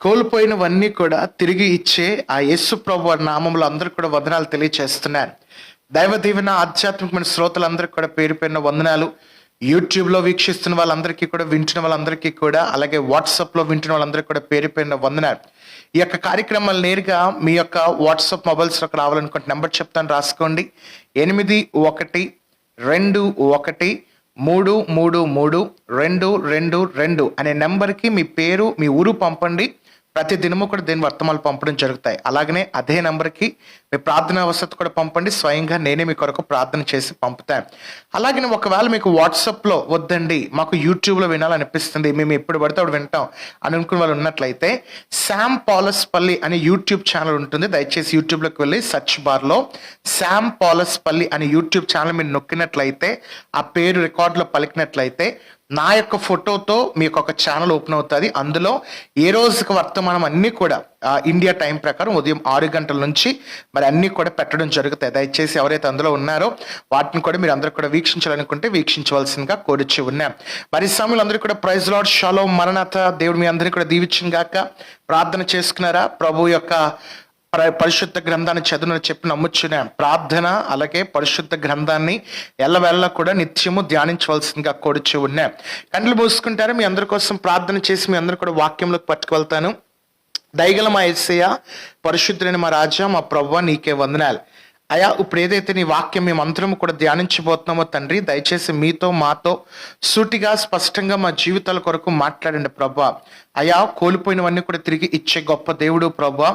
కోల్పోయినవన్నీ కూడా తిరిగి ఇచ్చే ఆ యేసు ప్రభు నామంలో అందరూ కూడా వందనాలు తెలియచేస్తున్నారు దైవ దీవెన ఆధ్యాత్మికమైన శ్రోతలందరికీ కూడా పేరు పేరున వందనాలు. యూట్యూబ్లో వీక్షిస్తున్న వాళ్ళందరికీ కూడా వింటున్న వాళ్ళందరికీ కూడా అలాగే వాట్సాప్లో వింటున్న వాళ్ళందరికీ కూడా పేరు పేరున వందనాలు. ఈ యొక్క కార్యక్రమాలు నేరుగా మీ యొక్క వాట్సాప్ మొబైల్స్లోకి రావాలనుకుంటే నెంబర్ చెప్తాను రాసుకోండి. ఎనిమిది ఒకటి రెండు ఒకటి మూడు మూడు మూడు రెండు రెండు రెండు అనే నెంబర్కి మీ పేరు మీ ఊరు పంపండి. ప్రతి దినము కూడా దీని వర్తమానాలు పంపడం జరుగుతాయి. అలాగనే అదే నెంబర్కి మీ ప్రార్థన వసతి కూడా పంపండి. స్వయంగా నేనే మీ కొరకు ప్రార్థన చేసి పంపుతాను. అలాగనే ఒకవేళ మీకు వాట్సాప్లో వద్దండి మాకు యూట్యూబ్లో వినాలనిపిస్తుంది మేము ఎప్పుడు పడితే అప్పుడు వింటాం అని అనుకున్న వాళ్ళు ఉన్నట్లయితే శామ్ పాలస్ పల్లి అనే యూట్యూబ్ ఛానల్ ఉంటుంది. దయచేసి యూట్యూబ్లోకి వెళ్ళి సర్చ్ బార్లో శామ్ పాలస్ పల్లి అనే యూట్యూబ్ ఛానల్ మీరు నొక్కినట్లయితే ఆ పేరు రికార్డులో పలికినట్లయితే నా యొక్క ఫోటోతో మీ యొక్క ఛానల్ ఓపెన్ అవుతుంది. అందులో ఏ రోజుకి వర్తమానం అన్నీ కూడా ఇండియా టైం ప్రకారం ఉదయం ఆరు గంటల నుంచి మరి అన్నీ కూడా పెట్టడం జరుగుతాయి. దయచేసి ఎవరైతే అందులో ఉన్నారో వాటిని కూడా మీరు అందరూ కూడా వీక్షించాలనుకుంటే వీక్షించవలసిందిగా కోరిచి ఉన్నాం. మరి ఈ సమయంలో అందరూ కూడా ప్రైజ్ లాడ్ షాలో మరణాత దేవుడు మీ అందరినీ కూడా దీవించిన గాక. ప్రార్థన చేసుకున్నారా? ప్రభు యొక్క పరిశుద్ధ గ్రంథాన్ని చదువును చెప్పి నమ్ముచ్చునే ప్రార్థన అలాగే పరిశుద్ధ గ్రంథాన్ని ఎల్లవెల్ల కూడా నిత్యము ధ్యానించవలసిందిగా కోరుచు ఉన్నాయి కండ్లు మూసుకుంటారు? మీ అందరి కోసం ప్రార్థన చేసి మీ అందరు కూడా వాక్యంలోకి పట్టుకువెళ్తాను. దయగల మా ఎస్సయ్య పరిశుద్ధులైన మా రాజా మా ప్రవ్వ నీకే వందనాలు. అయా ఇప్పుడు ఏదైతే నీ వాక్యం మేము అందరం కూడా ధ్యానించబోతున్నామో తండ్రి దయచేసి మీతో మాతో సూటిగా స్పష్టంగా మా జీవితాల కొరకు మాట్లాడండి ప్రభా. అయా కోల్పోయినవన్నీ కూడా తిరిగి ఇచ్చే గొప్ప దేవుడు ప్రభా.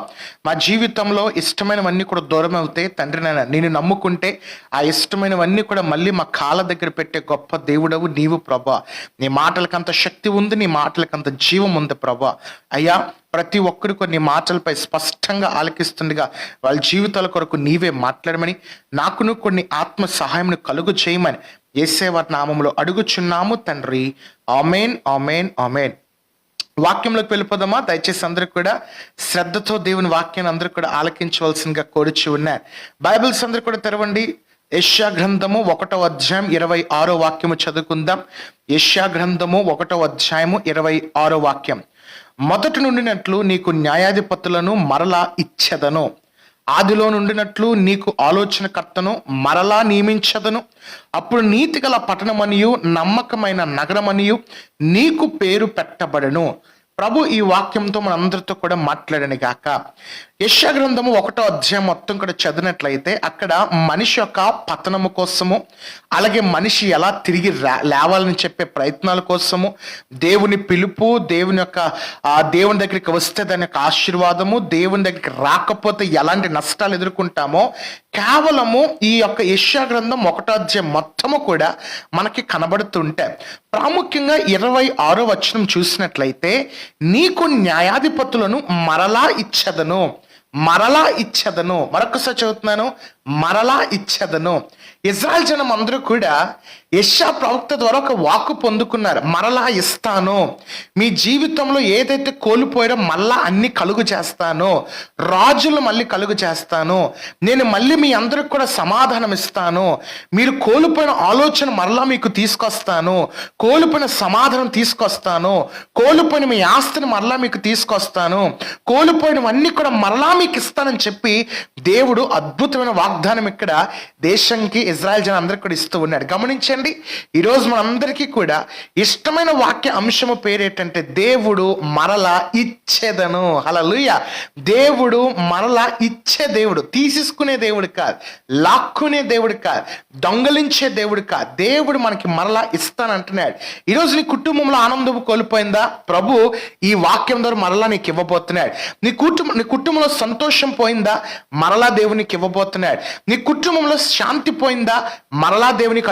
మా జీవితంలో ఇష్టమైనవన్నీ కూడా దూరం అవుతాయి. తండ్రి నాయన నేను నమ్ముకుంటే ఆ ఇష్టమైనవన్నీ కూడా మళ్ళీ మా కాళ్ళ దగ్గర పెట్టే గొప్ప దేవుడవు నీవు ప్రభా. నీ మాటలకంత శక్తి ఉంది నీ మాటలకంత జీవం ఉంది ప్రభా. అయ్యా ప్రతి ఒక్కరు కొన్ని మాటలపై స్పష్టంగా ఆలకిస్తుండగా వాళ్ళ జీవితాల కొరకు నీవే మాట్లాడమని నాకును కొన్ని ఆత్మ సహాయంను కలుగు చేయమని ఏసేవారి నామంలో అడుగుచున్నాము తండ్రి. Amen amen amen. వాక్యంలోకి వెళ్ళిపోదామా? దయచేసి అందరూ కూడా శ్రద్ధతో దేవుని వాక్యాన్ని అందరూ కూడా ఆలకించవలసిందిగా కోరుచి ఉన్నారు బైబిల్స్ అందరూ కూడా తెరవండి. యష్యా గ్రంథము ఒకటో అధ్యాయం ఇరవై ఆరో వాక్యము చదువుకుందాం. యష్యా గ్రంథము ఒకటో అధ్యాయము ఇరవై ఆరో వాక్యం. మొదటి నుండినట్లు నీకు న్యాయాధిపతులను మరలా ఇచ్చెదను. ఆదిలో నుండినట్లు నీకు ఆలోచనకర్తను మరలా నియమించదను. అప్పుడు నీతి గల పట్టణమనియు నమ్మకమైన నగరమనియు నీకు పేరు పెట్టబడను. ప్రభు ఈ వాక్యంతో మన అందరితో కూడా మాట్లాడని కాక యశ గ్రంథము ఒకటో అధ్యాయం మొత్తం కూడా చదివినట్లయితే అక్కడ మనిషి యొక్క పతనము కోసము అలాగే మనిషి ఎలా తిరిగి లేవాలని చెప్పే ప్రయత్నాల కోసము దేవుని పిలుపు దేవుని యొక్క దేవుని దగ్గరికి వస్తే దాని యొక్క ఆశీర్వాదము దేవుని దగ్గరికి రాకపోతే ఎలాంటి నష్టాలు ఎదుర్కొంటామో కేవలము ఈ యొక్క ఏష్యా గ్రంథం ఒకటాధ్యాయం మొత్తము కూడా మనకి కనబడుతుంటే ప్రాముఖ్యంగా ఇరవై ఆరో వచనం చూసినట్లయితే నీకు న్యాయాధిపతులను మరలా ఇచ్చదను మరలా ఇచ్చదను. మరొకసారి చదువుతున్నాను మరలా ఇచ్చదను. ఇజ్రాయల్ జనం అందరూ కూడా యశా ప్రవక్త ద్వారా ఒక వాక్కు పొందుకున్నారు. మరలా ఇస్తాను. మీ జీవితంలో ఏదైతే కోల్పోయారో మళ్ళా అన్ని కలుగు చేస్తాను. రాజులు మళ్ళీ కలుగు చేస్తాను. నేను మళ్ళీ మీ అందరికి కూడా సమాధానం ఇస్తాను. మీరు కోల్పోయిన ఆలోచన మరలా మీకు తీసుకొస్తాను. కోల్పోయిన సమాధానం తీసుకొస్తాను. కోల్పోయిన మీ ఆస్తిని మరలా మీకు తీసుకొస్తాను. కోల్పోయినవన్నీ కూడా మరలా మీకు ఇస్తానని చెప్పి దేవుడు అద్భుతమైన వాగ్దానం ఇక్కడ దేశంకి ఇజ్రాయెల్ జనం అందరికి కూడా ఇస్తూ ఉన్నాడు. గమనించండి ఈరోజు మనందరికీ కూడా ఇష్టమైన వాక్య అంశము పేరేటంటే దేవుడు మరలా ఇచ్చేదను. హలలుయ దేవుడు మరలా ఇచ్చే దేవుడు. తీసేసుకునే దేవుడు కాదు. లాక్కునే దేవుడు కాదు. దొంగలించే దేవుడు కాదు. దేవుడు మనకి మరలా ఇస్తానంటున్నాడు. ఈరోజు నీ కుటుంబంలో ఆనందం కోల్పోయిందా? ప్రభు ఈ వాక్యం ద్వారా మరలా నీకు ఇవ్వబోతున్నాడు. నీ కుటుంబం నీ కుటుంబంలో సంతోషం పోయిందా? మరలా దేవునికి ఇవ్వబోతున్నాడు. నీ కుటుంబంలో శాంతి పోయిందా? మరలా దేవునికి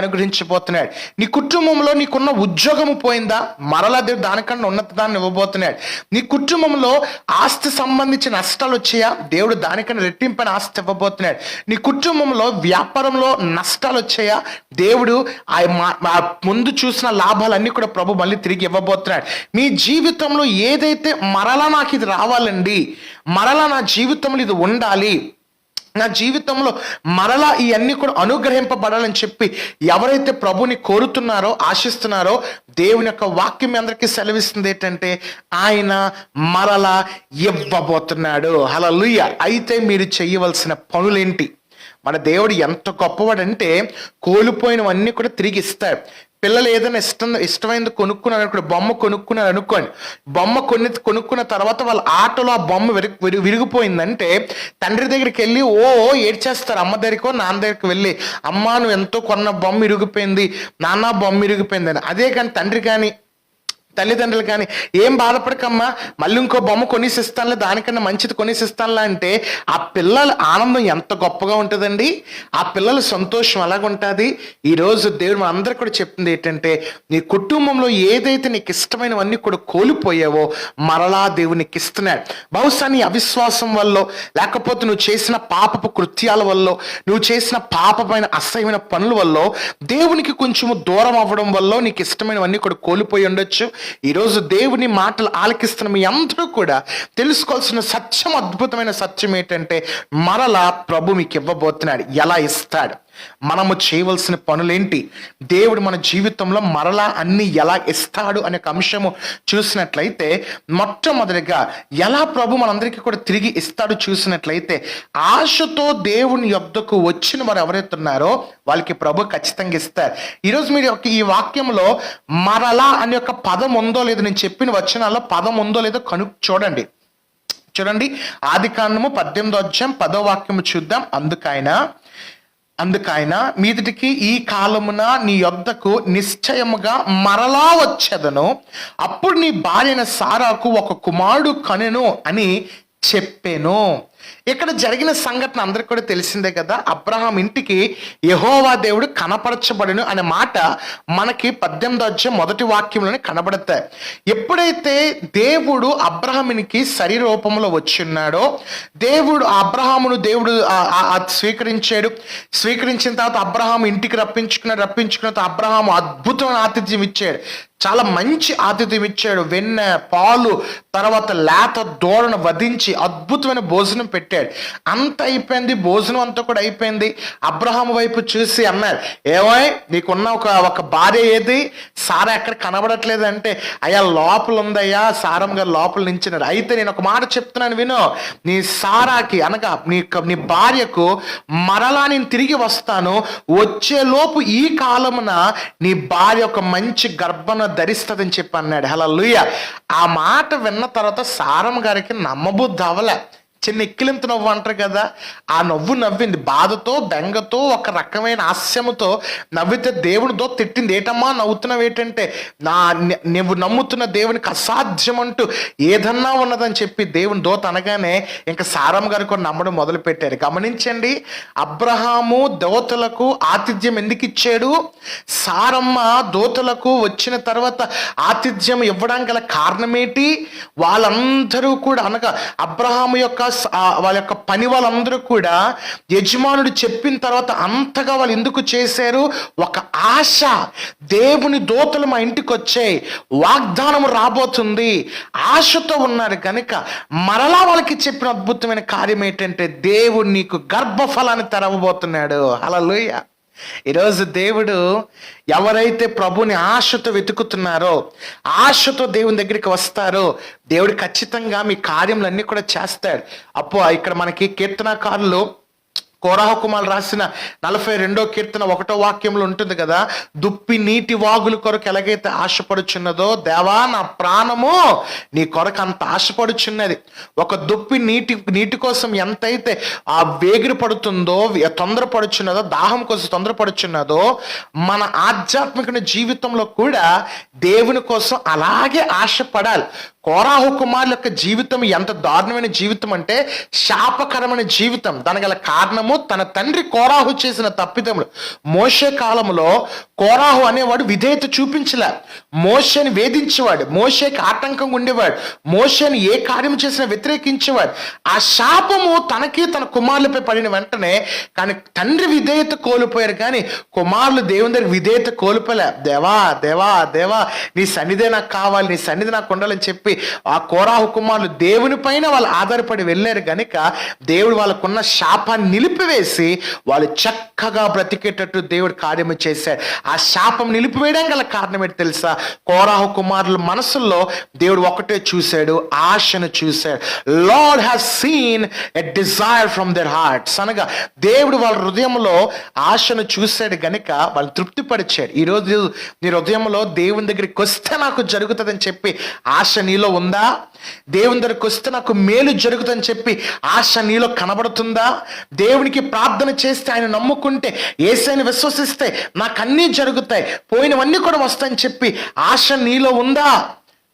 ఇవ్వబోతున్నాడు. నీ కుటుంబంలో నీకున్న ఉద్యోగము పోయిందా? మరలా దేవుడు దానికన్నా ఉన్నత దాన్ని ఇవ్వబోతున్నాడు. నీ కుటుంబంలో ఆస్తి సంబంధించిన నష్టాలు వచ్చాయా? దేవుడు దానికన్నా రెట్టింపైన ఆస్తి ఇవ్వబోతున్నాడు. నీ కుటుంబంలో వ్యాపారంలో నష్టాలు వచ్చాయా? దేవుడు ఆ మా- ఆ ముందు చూసిన లాభాలన్నీ కూడా ప్రభు మళ్ళీ తిరిగి ఇవ్వబోతున్నాడు. మీ జీవితంలో ఏదైతే మరలా నాకు ఇది రావాలండి మరలా నా జీవితంలో ఇది ఉండాలి నా జీవితంలో మరలా ఇవన్నీ కూడా అనుగ్రహింపబడాలని చెప్పి ఎవరైతే ప్రభుని కోరుతున్నారో ఆశిస్తున్నారో దేవుని యొక్క వాక్యం అందరికీ సెలవిస్తుంది ఏంటంటే ఆయన మరలా ఇవ్వబోతున్నాడు. హల్లెలూయా. అయితే మీరు చేయవలసిన పనులేంటి? మన దేవుడు ఎంత గొప్పవాడంటే కోల్పోయినవన్నీ కూడా తిరిగి ఇస్తాడు. పిల్లలు ఏదైనా ఇష్టం ఇష్టమైనది కొనుక్కున్నారు అనుకోండి బొమ్మ కొనుక్కున్నారు అనుకోండి బొమ్మ కొన్ని కొనుక్కున్న తర్వాత వాళ్ళ ఆటలో ఆ బొమ్మ విరిగి విరి- విరిగిపోయిందంటే తండ్రి దగ్గరికి వెళ్ళి ఓ ఓ ఏడ్చేస్తారు అమ్మ దగ్గరికో నాన్న దగ్గరికి వెళ్ళి అమ్మ నువ్వు ఎంతో కొన్న బొమ్మ ఇరిగిపోయింది నాన్న బొమ్మ ఇరిగిపోయింది అని. అదే కానీ తండ్రి కానీ తల్లిదండ్రులు కానీ ఏం బాధపడకమ్మా మళ్ళీ ఇంకో బొమ్మ కొనిసిస్తానులే దానికన్నా మంచిది కొనిసిస్తానులే అంటే ఆ పిల్లల ఆనందం ఎంత గొప్పగా ఉంటుందండి? ఆ పిల్లల సంతోషం ఎలాగుంటుంది ఈరోజు దేవుడు మన అందరికి కూడా చెప్తుంది ఏంటంటే నీ కుటుంబంలో ఏదైతే నీకు ఇష్టమైనవన్నీ కూడా కోల్పోయావో మరలా దేవుడు నీకు ఇస్తున్నాడు. బహుశా నీ అవిశ్వాసం వల్ల లేకపోతే నువ్వు చేసిన పాపపు కృత్యాల వల్ల నువ్వు చేసిన పాపమైన అసహ్యమైన పనుల వల్ల దేవునికి కొంచెము దూరం అవ్వడం వల్ల నీకు ఇష్టమైనవన్నీ కూడా కోల్పోయి ఉండొచ్చు. ఈరోజు దేవుని మాటలు ఆలకిస్తున్న మీ అందరూ కూడా తెలుసుకోవాల్సిన సత్యం అద్భుతమైన సత్యం ఏంటంటే మరలా ప్రభు మీకు ఇవ్వబోతున్నాడు. ఎలా ఇస్తాడు? మనము చేయవలసిన పనులేంటి? దేవుడు మన జీవితంలో మరలా అన్ని ఎలా ఇస్తాడు అనే ఒక అంశము చూసినట్లయితే మొట్టమొదటిగా ఎలా ప్రభు మనందరికీ కూడా తిరిగి ఇస్తాడు చూసినట్లయితే ఆశతో దేవుని యొద్దకు వచ్చిన వారు ఎవరైతే ఉన్నారో వాళ్ళకి ప్రభు ఖచ్చితంగా ఇస్తారు. ఈరోజు మీరు ఒక ఈ వాక్యంలో మరలా అనే ఒక పదం ఉందో లేదో నేను చెప్పిన వచనాల్లో పదం ఉందో లేదో కను చూడండి. చూడండి. ఆది కాండము పద్దెనిమిదో అధ్యాయం పదో వాక్యము చూద్దాం. అందుకైనా అందుకైన మీదటికి ఈ కాలమున నీ యొద్దకు నిశ్చయముగా మరలా వచ్చేదను. అప్పుడు నీ భార్యన సారాకు ఒక కుమారుడు కనెను అని చెప్పాను. ఇక్కడ జరిగిన సంఘటన అందరికి కూడా తెలిసిందే కదా అబ్రహాం ఇంటికి యహోవా దేవుడు కనపరచబడును అనే మాట మనకి పద్దెనిమిది అధ్యాయం మొదటి వాక్యంలోనే కనబడతాయి ఎప్పుడైతే దేవుడు అబ్రహామునికి శరీరూపంలో వచ్చిన్నాడో దేవుడు అబ్రహామును దేవుడు స్వీకరించాడు. స్వీకరించిన తర్వాత అబ్రహాం ఇంటికి రప్పించుకున్నాడు రప్పించుకున్న తర్వాత అబ్రహాం అద్భుతమైన ఆతిథ్యం ఇచ్చాడు. చాలా మంచి ఆతిథ్యం ఇచ్చాడు. వెన్న పాలు తర్వాత లేత దూడను వధించి అద్భుతమైన భోజనం పెట్టాడు. అంత అయిపోయింది భోజనం అంతా కూడా అయిపోయింది. అబ్రహాం వైపు చూసి అన్నారు ఏమై నీకున్న ఒక ఒక భార్య ఏది? సారా ఎక్కడ కనబడట్లేదు అంటే అయ్యా లోపల ఉందయ్యా సారం గారు లోపల నించినారు అయితే నేను ఒక మాట చెప్తున్నాను విను. నీ సారాకి అనగా నీ నీ భార్యకు మరలా నేను తిరిగి వస్తాను. వచ్చేలోపు ఈ కాలమున నీ భార్య ఒక మంచి గర్భణ ధరిస్తుందని చెప్పి అన్నాడు హలో ఆ మాట విన్న తర్వాత సారం గారికి నమ్మబుద్ధి అవలే చిన్న ఎక్కిలింత నవ్వు అంటారు కదా ఆ నవ్వు నవ్వింది. బాధతో బెంగతో ఒక రకమైన హాస్యముతో నవ్వితే దేవునితో తిట్టింది. ఏటమ్మా నవ్వుతున్నావు ఏంటంటే నా నువ్వు నమ్ముతున్న దేవునికి అసాధ్యం అంటూ ఏదన్నా ఉన్నదని చెప్పి దేవుని దోత అనగానే ఇంకా సారమ్మ గారు కూడా నమ్మడం మొదలుపెట్టారు. గమనించండి అబ్రహాము దోతలకు ఆతిథ్యం ఎందుకు ఇచ్చాడు? సారమ్మ దోతలకు వచ్చిన తర్వాత ఆతిథ్యం ఇవ్వడానికి గల కారణమేటి వాళ్ళందరూ కూడా అనగా అబ్రహాము యొక్క వాళ్ళ యొక్క పని వాళ్ళందరూ కూడా యజమానుడు చెప్పిన తర్వాత అంతగా వాళ్ళు ఎందుకు చేశారు? ఒక ఆశ. దేవుని దోతలు మా ఇంటికి వచ్చాయి. వాగ్దానం రాబోతుంది. ఆశతో ఉన్నారు కనుక మరలా వాళ్ళకి చెప్పిన అద్భుతమైన కార్యం ఏంటంటే దేవుడు నీకు గర్భఫలాన్ని తెరవబోతున్నాడు. అలా ఈరోజు దేవుడు ఎవరైతే ప్రభుని ఆశతో వెతుకుతున్నారో ఆశతో దేవుని దగ్గరికి వస్తారో దేవుడు ఖచ్చితంగా మీ కార్యములన్నీ కూడా చేస్తాడు. అప్పు ఇక్కడ మనకి కీర్తనకారులు కోరాహ కుమార్ రాసిన నలభై రెండో కీర్తన ఒకటో వాక్యంలో ఉంటుంది కదా దుప్పి నీటి వాగుల కొరకు ఎలాగైతే ఆశపడుచున్నదో దేవా నా ప్రాణము నీ కొరకు అంత ఆశపడుచున్నది. ఒక దుప్పి నీటి నీటి కోసం ఎంతైతే ఆ వేగిరి పడుతుందో తొందరపడుచున్నదో దాహం కోసం తొందరపడుచున్నదో మన ఆధ్యాత్మిక జీవితంలో కూడా దేవుని కోసం అలాగే ఆశపడాలి. కోరాహు కుమారుల యొక్క జీవితం ఎంత దారుణమైన జీవితం అంటే శాపకరమైన జీవితం. దాని గల కారణము తన తండ్రి కోరాహు చేసిన తప్పిదములు. మోషే కాలంలో కోరాహు అనేవాడు విధేయత చూపించలే. మోషని వేధించేవాడు మోషేకి ఆటంకంగా ఉండేవాడు మోషని ఏ కార్యం చేసినా వ్యతిరేకించేవాడు. ఆ శాపము తనకి తన కుమారులపై పడిన వెంటనే కానీ తండ్రి విధేయత కోల్పోయారు కానీ కుమారులు దేవుని దగ్గర విధేయత కోల్పోలే. దేవా దేవా దేవా నీ సన్నిధే నాకు కావాలి నీ సన్నిధి నాకు ఉండాలని చెప్పి చెప్పి ఆ కోరాహు కుమారులు దేవుని పైన వాళ్ళు ఆధారపడి వెళ్ళారు గనుక దేవుడు వాళ్ళకున్న శాపాన్ని నిలిపివేసి వాళ్ళు చక్కగా బ్రతికేటట్టు దేవుడు కార్యము చేశాడు. ఆ శాపం నిలిపివేయడం గల కారణం ఏంటి తెలుసా? కోరాహు కుమారుల మనసుల్లో దేవుడు ఒకటే చూశాడు ఆశను చూశాడు. Lord has seen a desire from their hearts అనగా దేవుడు వాళ్ళ హృదయంలో ఆశను చూశాడు గనుక వాళ్ళు తృప్తిపరిచాడు. ఈరోజు నీ హృదయంలో దేవుని దగ్గరికి వస్తే నాకు జరుగుతుందని చెప్పి ఆశ నీలో ఉందా? దేవుని దగ్గరకు వస్తే నాకు మేలు జరుగుతుందని చెప్పి ఆశ నీలో కనబడుతుందా? దేవునికి ప్రార్థన చేస్తే ఆయన నమ్ముకుంటే ఏసైని విశ్వసిస్తే నాకు అన్నీ జరుగుతాయి పోయినవన్నీ కూడా వస్తాయని చెప్పి ఆశ నీలో ఉందా?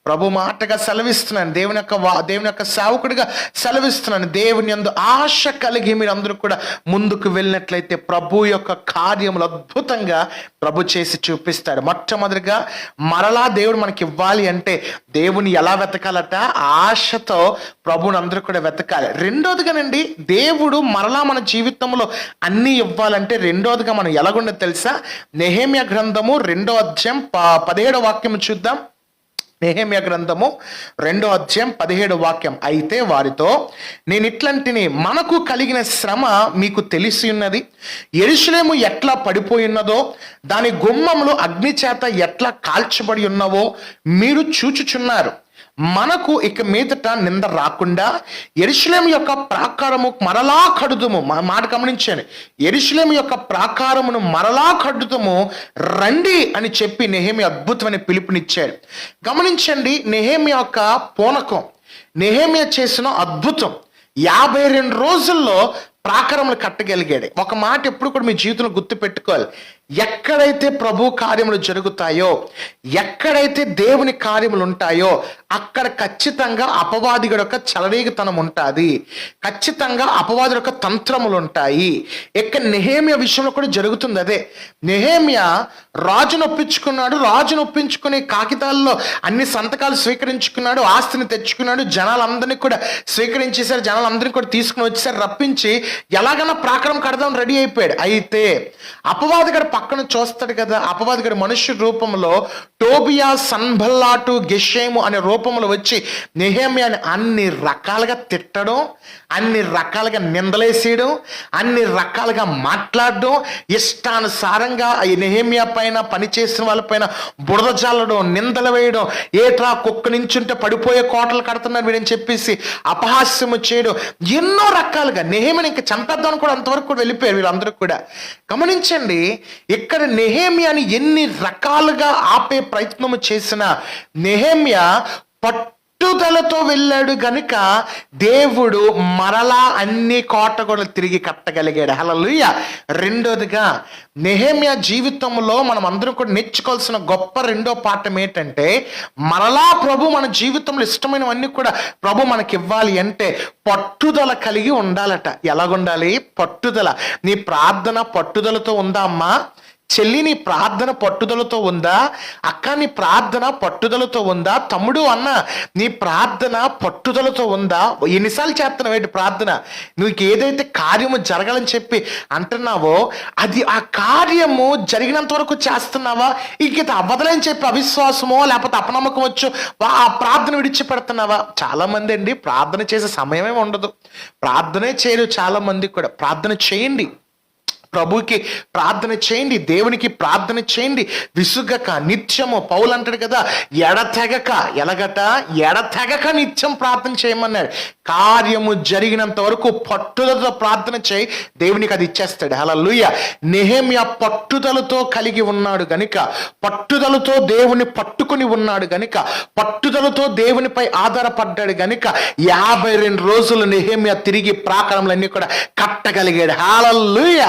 ప్రభు మాటగా సెలవిస్తున్నాను. దేవుని యొక్క వా- దేవుని యొక్క సేవకుడిగా సెలవిస్తున్నాను. దేవుని అందు ఆశ కలిగి మీరు అందరూ కూడా ముందుకు వెళ్ళినట్లయితే ప్రభు యొక్క కార్యములు అద్భుతంగా ప్రభు చేసి చూపిస్తాడు. మొట్టమొదటిగా మరలా దేవుడు మనకి ఇవ్వాలి అంటే దేవుని ఎలా వెతకాలట? ఆశతో ప్రభుని అందరూ కూడా వెతకాలి. రెండోదిగానండి దేవుడు మరలా మన జీవితంలో అన్నీ ఇవ్వాలంటే రెండోదిగా మనం ఎలాగుండదు తెలుసా? నెహేమ్య గ్రంథము రెండో అధ్యాయం ప- పదిహేడో వాక్యం చూద్దాం. నెహేమ్య గ్రంథము రెండో అధ్యాయం పదిహేడు వాక్యం. అయితే వారితో నేను ఇట్లాంటిని మనకు కలిగిన శ్రమ మీకు తెలిసి ఉన్నది. ఎరుసలేము ఎట్లా పడిపోయి ఉన్నదో దాని గుమ్మములు అగ్నిచేత ఎట్లా కాల్చబడి ఉన్నవో మీరు చూచుచున్నారు. మనకు ఇక మీదట నింద రాకుండా ఎరుషులేం యొక్క ప్రాకారము మరలా కడుదుము. మాట గమనించాను ఎరుషులేం యొక్క ప్రాకారమును మరలా కడుదుము. రండి అని చెప్పి నెహేమి అద్భుతమైన పిలుపునిచ్చాడు. గమనించండి నెహేమి యొక్క పూనకం. నెహేమియా చేసిన అద్భుతం. యాభై రెండు రోజుల్లో ప్రాకారములు కట్టగలిగాడు. ఒక మాట ఎప్పుడు కూడా మీ జీవితంలో గుర్తు పెట్టుకోవాలి ఎక్కడైతే ప్రభు కార్యములు జరుగుతాయో ఎక్కడైతే దేవుని కార్యములు ఉంటాయో అక్కడ ఖచ్చితంగా అపవాదిగడు యొక్క చెలరేగితనం ఉంటుంది ఖచ్చితంగా అపవాది యొక్క తంత్రములు ఉంటాయి ఇక్కడ నెహేమియా విషయంలో కూడా జరుగుతుంది అదే. నెహేమియా రాజును ఒప్పించుకున్నాడు రాజును ఒప్పించుకునే కాగితాల్లో అన్ని సంతకాలు స్వీకరించుకున్నాడు ఆస్తిని తెచ్చుకున్నాడు జనాలందరినీ కూడా స్వీకరించేశారు జనాలందరినీ కూడా తీసుకుని వచ్చేసారు రప్పించి ఎలాగైనా ప్రాకారం కడదాం రెడీ అయిపోయాడు. అయితే అపవాదిగడు పక్కన చూస్తాడు కదా అపవాదిగడు మనుష్య రూపంలో టోబియా సన్భల్లాటు గెషేము అనే రూపంలో వచ్చి నెహేమియాని అన్ని రకాలుగా తిట్టడం అన్ని రకాలుగా నిందలేసేయడం అన్ని రకాలుగా మాట్లాడడం ఇష్టానుసారంగా ఈ నెహేమియా పైన పనిచేసిన వాళ్ళపైన బురద జల్లడం నిందలు వేయడం ఏట్రా కుక్క నించుంటే పడిపోయే కోటలు కడుతున్నారు వీడని చెప్పేసి అపహాస్యము చేయడం ఎన్నో రకాలుగా. నెహేమిని ఇంకా చంపేద్దామని కూడా అంతవరకు కూడా వెళ్ళిపోయారు వీళ్ళందరూ కూడా. గమనించండి ఇక్కడ నెహేమియాని ఎన్ని రకాలుగా ఆపే ప్రయత్నము చేసిన నెహేమియా పట్టుదలతో వెళ్ళాడు గనుక దేవుడు మరలా అన్ని కోటగొడలు తిరిగి కట్టగలిగాడు. హలలుయ రెండోదిగా నెహమ్య జీవితంలో మనం అందరం కూడా నేర్చుకోవాల్సిన గొప్ప రెండో పాఠం ఏంటంటే మరలా ప్రభు మన జీవితంలో ఇష్టమైనవన్నీ కూడా ప్రభు మనకి ఇవ్వాలి అంటే పట్టుదల కలిగి ఉండాలట. ఎలాగుండాలి? పట్టుదల. నీ ప్రార్థన పట్టుదలతో ఉందా అమ్మా? చెల్లి నీ ప్రార్థన పట్టుదలతో ఉందా? అక్క నీ ప్రార్థన పట్టుదలతో ఉందా? తమ్ముడు అన్న నీ ప్రార్థన పట్టుదలతో ఉందా? ఎన్నిసార్లు చేస్తున్నావు ఏంటి ప్రార్థన? నీకు ఏదైతే కార్యము జరగాలని చెప్పి అంటున్నావో అది ఆ కార్యము జరిగినంత వరకు చేస్తున్నావా? ఇంక అవ్వదలని చెప్పి అవిశ్వాసమో లేకపోతే అపనమ్మకం వచ్చు వా- ఆ ప్రార్థన విడిచిపెడుతున్నావా? చాలా మంది అండి ప్రార్థన చేసే సమయమే ఉండదు. ప్రార్థనే చేయరు చాలా మంది కూడా. ప్రార్థన చేయండి. ప్రభుకి ప్రార్థన చేయండి దేవునికి ప్రార్థన చేయండి. విసుగక నిత్యము పౌలు అంటాడు కదా ఎడతెగక ఎలగట ఎడతెగక నిత్యం ప్రార్థన చేయమన్నాడు. కార్యము జరిగినంత వరకు పట్టుదలతో ప్రార్థన చేయి దేవునికి అది ఇచ్చేస్తాడు. అలా లూయ నెహేమియా పట్టుదలతో కలిగి ఉన్నాడు గనుక పట్టుదలతో దేవుని పట్టుకుని ఉన్నాడు గనుక పట్టుదలతో దేవునిపై ఆధారపడ్డాడు గనుక యాభై రెండు రోజులు నెహేమియా తిరిగి ప్రాకారంలన్నీ కూడా కట్టగలిగాడు. హాలూయ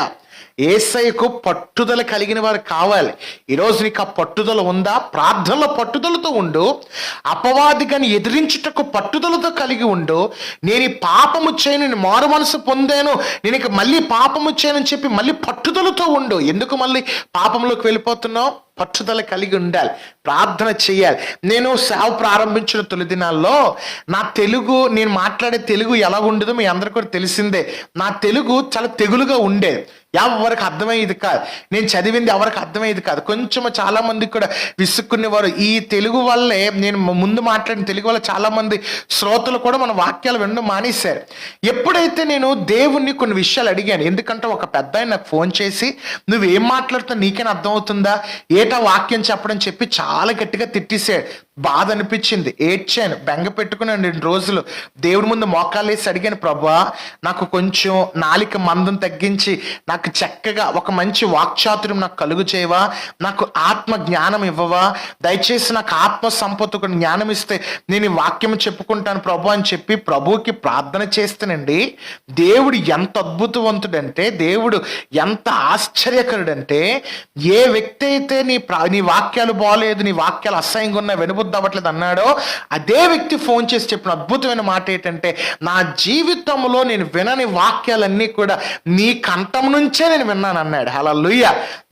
ఏసైకు పట్టుదల కలిగిన వారు కావాలి. ఈరోజు నీకు ఆ పట్టుదల ఉందా? ప్రార్థనలో పట్టుదలతో ఉండు. అపవాదిగాని ఎదిరించుటకు పట్టుదలతో కలిగి ఉండు. నేను పాపము చేయను నేను మారు మనసు పొందాను. నేను మళ్ళీ పాపము చేయనని చెప్పి మళ్ళీ పట్టుదలతో ఉండు. ఎందుకు మళ్ళీ పాపంలోకి వెళ్ళిపోతున్నావు? పట్టుదల కలిగి ఉండాలి ప్రార్థన చేయాలి. నేను సేవ ప్రారంభించిన తొలి దినాల్లో నా తెలుగు నేను మాట్లాడే తెలుగు ఎలా ఉండదో మీ అందరికీ కూడా తెలిసిందే. నా తెలుగు చాలా తెగులుగా ఉండేది ఎవరికి అర్థమయ్యేది కాదు. నేను చదివింది ఎవరికి అర్థమయ్యేది కాదు. కొంచెం చాలా మందికి కూడా విసుక్కునేవారు. ఈ తెలుగు వల్లే నేను ముందు మాట్లాడిన తెలుగు వల్ల చాలా మంది శ్రోతలు కూడా మన వాక్యాలు వినడం మానేశారు. ఎప్పుడైతే నేను దేవుణ్ణి కొన్ని విషయాలు అడిగాను ఎందుకంటే ఒక పెద్ద నాకు ఫోన్ చేసి నువ్వేం మాట్లాడుతావు నీకేనా అర్థమవుతుందా? ఏ ఏటా వాక్యం చెప్పడం చెప్పి చాలా గట్టిగా తిట్టేశాడు బాధ అనిపించింది. ఏడ్చాను. బెంగ పెట్టుకున్నాను రెండు రోజులు. దేవుడి ముందు మోకాలేసి అడిగాను ప్రభా నాకు కొంచెం నాలిక మందం తగ్గించి నాకు చక్కగా ఒక మంచి వాక్చాతుర్యం నాకు కలుగు చేయవా? నాకు ఆత్మ జ్ఞానం ఇవ్వవా? దయచేసి నాకు ఆత్మ సంపత్తుకు జ్ఞానం ఇస్తే నేను వాక్యం చెప్పుకుంటాను ప్రభు అని చెప్పి ప్రభువుకి ప్రార్థన చేస్తానండి దేవుడు ఎంత అద్భుతవంతుడంటే దేవుడు ఎంత ఆశ్చర్యకరుడంటే ఏ వ్యక్తి అయితే నీ ప్రా నీ వాక్యాలు బాగలేదు నీ వాక్యాలు అసహ్యంగా ఉన్నాయి బుద్ధి అవ్వట్లేదు అన్నాడో అదే వ్యక్తి ఫోన్ చేసి చెప్పిన అద్భుతమైన మాట ఏంటంటే నా జీవితంలో నేను వినని వాక్యాలన్నీ కూడా నీ కంఠం నుంచే నేను విన్నాను అన్నాడు అలా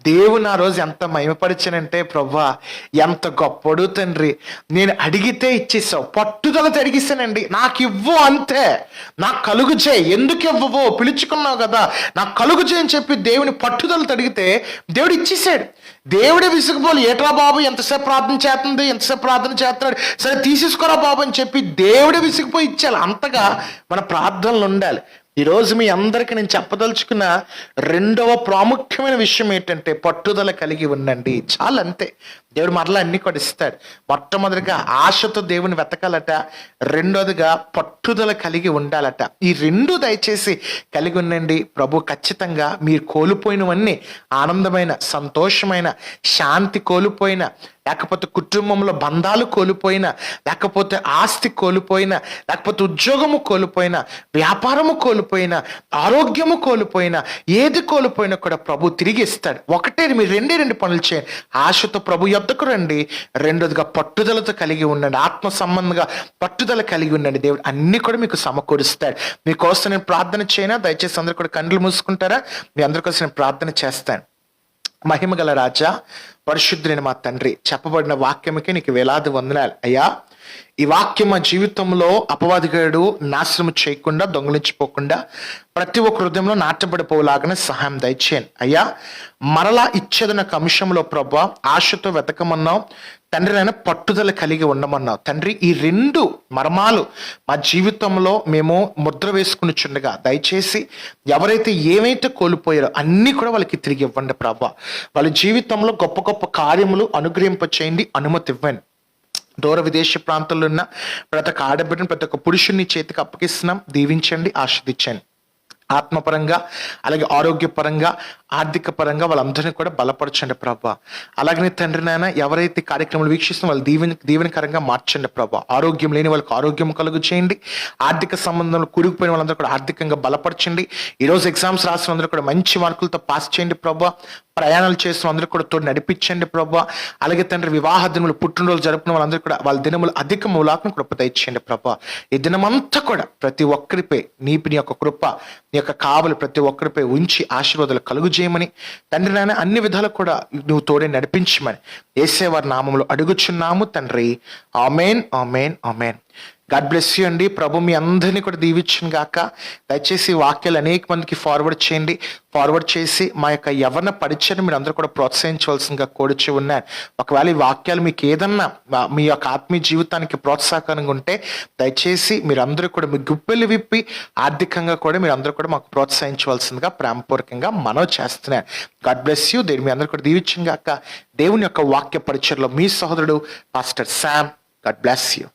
దేవుని ఆ రోజు ఎంత మహిమపరిచానంటే ప్రభా ఎంత గొప్పడు తండ్రి. నేను అడిగితే ఇచ్చేసావు. పట్టుదలతో అడిగిస్తానండి నాకు ఇవ్వు అంతే. నాకు కలుగు చేయి. ఎందుకు ఇవ్వవో? పిలుచుకున్నావు కదా. నాకు కలుగు చేయని చెప్పి దేవుని పట్టుదలతో అడిగితే దేవుడు ఇచ్చేసాడు. దేవుడే విసుగుబోలు ఏట్రా బాబు ఎంతసేపు ప్రార్థన చేస్తుంది? ఎంతసేపు ప్రార్థన చేస్తున్నాడు? సరే తీసేసుకోరా బాబు అని చెప్పి దేవుడే విసిగిపోయి ఇచ్చాలి. అంతగా మన ప్రార్థనలు ఉండాలి. ఈరోజు మీ అందరికీ నేను చెప్పదలుచుకున్న రెండవ ప్రాముఖ్యమైన విషయం ఏంటంటే పట్టుదల కలిగి ఉండండి. చాలా అంతే. దేవుడు మరలా అన్ని కూడా ఇస్తాడు. మొట్టమొదటిగా ఆశతో దేవుని వెతకాలట. రెండోదిగా పట్టుదల కలిగి ఉండాలట. ఈ రెండు దయచేసి కలిగి ఉండండి. ప్రభు ఖచ్చితంగా మీరు కోల్పోయినవన్నీ ఆనందమైన సంతోషమైన శాంతి కోల్పోయిన లేకపోతే కుటుంబంలో బంధాలు కోల్పోయినా లేకపోతే ఆస్తి కోల్పోయినా లేకపోతే ఉద్యోగము కోల్పోయినా వ్యాపారము కోల్పోయినా ఆరోగ్యము కోల్పోయినా ఏది కోల్పోయినా కూడా ప్రభు తిరిగి ఇస్తాడు. ఒకటే మీరు రెండే రెండు పనులు చేయండి. ఆశతో ప్రభు యొద్దకు రండి. రెండోదిగా పట్టుదలతో కలిగి ఉండండి. ఆత్మ సంబంధంగా పట్టుదల కలిగి ఉండండి. దేవుడు అన్ని కూడా మీకు సమకూరుస్తాడు. మీకోసం నేను ప్రార్థన చేయనా? దయచేసి అందరు కూడా కండ్లు మూసుకుంటారా? మీ అందరి కోసం నేను ప్రార్థన చేస్తాను. మహిమగల రాజా పరిశుద్ధుని మా తండ్రి. చెప్పబడిన వాక్యముకి నీకు వేలాది వందనాలు. అయ్యా ఈ వాక్యం మా జీవితంలో అపవాదిగాడు నాశనం చేయకుండా దొంగలించిపోకుండా ప్రతి ఒక్క హృదయంలో నాటబడిపోలాగానే సహాయం దయచేయండి. అయ్యా మరలా ఇచ్చేదన్న అంశంలో ప్రభా ఆశతో వెతకమన్నావు తండ్రి పట్టుదల కలిగి ఉండమన్నావు. తండ్రి ఈ రెండు మర్మాలు మా జీవితంలో మేము ముద్ర వేసుకుని చుండగా దయచేసి ఎవరైతే ఏమైతే కోల్పోయారో అన్నీ కూడా వాళ్ళకి తిరిగి ఇవ్వండి ప్రభా. వాళ్ళ జీవితంలో గొప్ప గొప్ప కార్యములు అనుగ్రహింపచేయండి అనుమతి ఇవ్వండి. దూర విదేశీ ప్రాంతాల్లో ఉన్న ప్రతి ఒక్క ఆడబిడ్డను ప్రతి ఒక్క పురుషుని చేతికి అప్పగిస్తున్నాం దీవించండి ఆస్వాదించండి ఆత్మపరంగా అలాగే ఆరోగ్యపరంగా ఆర్థిక పరంగా వాళ్ళందరినీ కూడా బలపరచండి ప్రభా. అలాగనే తండ్రి నాయన ఎవరైతే కార్యక్రమాలు వీక్షిస్తున్న వాళ్ళు దీవెన దీవెనకరంగా మార్చండి ప్రభా. ఆరోగ్యం లేని వాళ్ళకి ఆరోగ్యం కలుగు చేయండి. ఆర్థిక సంబంధంలో కూరుకుపోయిన వాళ్ళందరూ కూడా ఆర్థికంగా బలపరచండి. ఈరోజు ఎగ్జామ్స్ రాసిన అందరూ కూడా మంచి మార్కులతో పాస్ చేయండి ప్రభా. ప్రయాణాలు చేస్తున్న అందరూ కూడా తోడు నడిపించండి ప్రభా. అలాగే తండ్రి వివాహ దినములు పుట్టినరోజు జరుపుకున్న వాళ్ళందరూ కూడా వాళ్ళ దినములు అధిక మూలాత్మ కృప ఇచ్చేయండి ప్రభా. ఈ దినమంతా కూడా ప్రతి ఒక్కరిపై నీపి నీ యొక్క కృప నీ యొక్క కావలు ప్రతి ఒక్కరిపై ఉంచి ఆశీర్వాదాలు కలుగు చేయమని. తండ్రి నాయన అన్ని విధాలు కూడా నువ్వు తోడే నడిపించమని. ఏసేవారి నామంలో అడుగుచున్నాము తండ్రి. Amen amen amen. God bless you అండి. ప్రభు మీ అందరినీ కూడా దీవించిన గాక. దయచేసి వాక్యాలు అనేక మందికి ఫార్వర్డ్ చేయండి. ఫార్వర్డ్ చేసి మా యొక్క ఎవరిన పరిచయం మీరు అందరూ కూడా ప్రోత్సహించవలసిందిగా కోడిచి ఉన్నారు ఒకవేళ ఈ వాక్యాలు మీకు ఏదన్నా మీ యొక్క ఆత్మీయ జీవితానికి ప్రోత్సాహకరంగా ఉంటే దయచేసి మీరు అందరూ కూడా మీ గుప్పెలు విప్పి ఆర్థికంగా కూడా మీరు అందరూ కూడా మాకు ప్రోత్సహించవలసిందిగా ప్రేమపూర్వకంగా మనో చేస్తున్నారు గాడ్ బ్లెస్ యూ దేని మీ అందరూ కూడా దీవించిన గాక. దేవుని యొక్క వాక్య పరిచయలో మీ సహోదరుడు pastor Sam God bless you